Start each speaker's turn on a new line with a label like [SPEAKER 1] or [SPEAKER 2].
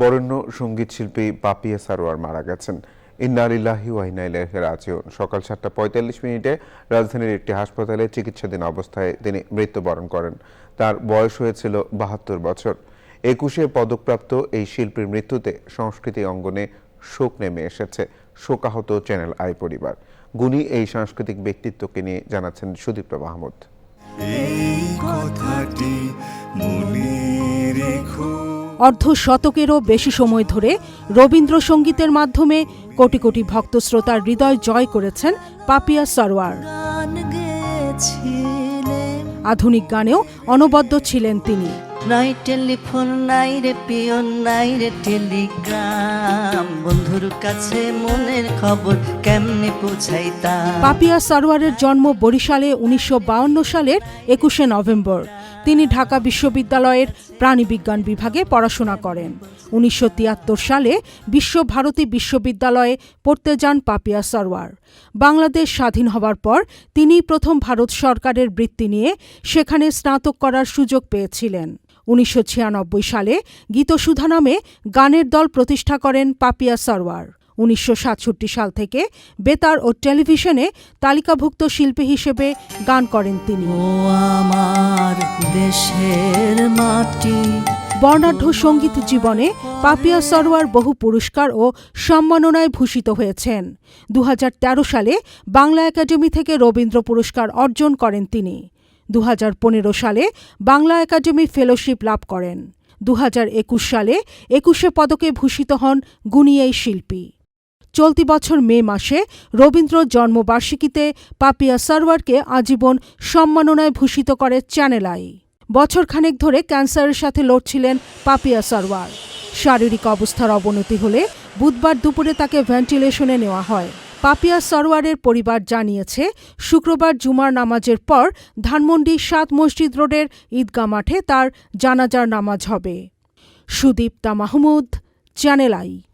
[SPEAKER 1] বরেণ্য সঙ্গীত শিল্পী পাপিয়া সারোয়ার মারা গেছেন ইন্নালিল্লাহি ওয়াহিনাইলাহি রাজিউন সকাল সাতটা পঁয়তাল্লিশ মিনিটে রাজধানীর একটি হাসপাতালে চিকিৎসাধীন অবস্থায় তিনি মৃত্যুবরণ করেন তার বয়স হয়েছিল বাহাত্তর বছর একুশে পদকপ্রাপ্ত এই শিল্পীর মৃত্যুতে সংস্কৃতি অঙ্গনে শোক নেমে এসেছে শোকাহত চ্যানেল আই পরিবার গুণী এই সাংস্কৃতিক ব্যক্তিত্বকে নিয়ে জানাচ্ছেন সুদীপ্ত মাহমুদ এই কথাটি
[SPEAKER 2] অর্ধ শতকেরও বেশি সময় ধরে রবীন্দ্রসঙ্গীতের মাধ্যমে কোটি কোটি ভক্ত শ্রোতার হৃদয় জয় করেছেন পাপিয়া সরওয়ার আধুনিক গানেও অনবদ্য ছিলেন তিনি নাই টেলিফোন নাই রে পিয়ন নাই রে টেলিগ্রাম বন্ধুর কাছে মনের খবর কেমনে পৌঁছাইতাম পাপিয়া সরওয়ারের জন্ম বরিশালে উনিশশো সালের একুশে নভেম্বর তিনি ঢাকা বিশ্ববিদ্যালয়ের প্রাণীবিজ্ঞান বিভাগে পড়াশোনা করেন উনিশশো সালে বিশ্বভারতী বিশ্ববিদ্যালয়ে পড়তে যান পাপিয়া সরওয়ার বাংলাদেশ স্বাধীন হওয়ার পর তিনি প্রথম ভারত সরকারের বৃত্তি নিয়ে সেখানে স্নাতক করার সুযোগ পেয়েছিলেন উনিশশো সালে গীতসুধা নামে গানের দল প্রতিষ্ঠা করেন পাপিয়া সরওয়ার উনিশশো সাল থেকে বেতার ও টেলিভিশনে তালিকাভুক্ত শিল্পী হিসেবে গান করেন তিনি আমার দেশের মাটি বর্ণাঢ্য সঙ্গীত জীবনে পাপিয়া সরোয়ার বহু পুরস্কার ও সম্মাননায় ভূষিত হয়েছেন দু সালে বাংলা একাডেমি থেকে রবীন্দ্র পুরস্কার অর্জন করেন তিনি দু সালে বাংলা একাডেমি ফেলোশিপ লাভ করেন দু সালে একুশে পদকে ভূষিত হন গুনিয়াই শিল্পী চলতি বছর মে মাসে রবীন্দ্র জন্মবার্ষিকীতে পাপিয়া সারওয়ারকে আজীবন সম্মাননায় ভূষিত করে চ্যানেল আই বছরখানেক ধরে ক্যান্সারের সাথে লড়ছিলেন পাপিয়া সারওয়ার শারীরিক অবস্থার অবনতি হলে বুধবার দুপুরে তাকে ভেন্টিলেশনে নেওয়া হয় পাপিয়া সরওয়ারের পরিবার জানিয়েছে শুক্রবার জুমার নামাজের পর ধানমন্ডি সাত মসজিদ রোডের ঈদগা মাঠে তার জানাজার নামাজ হবে সুদীপ্তা মাহমুদ চ্যানেল আই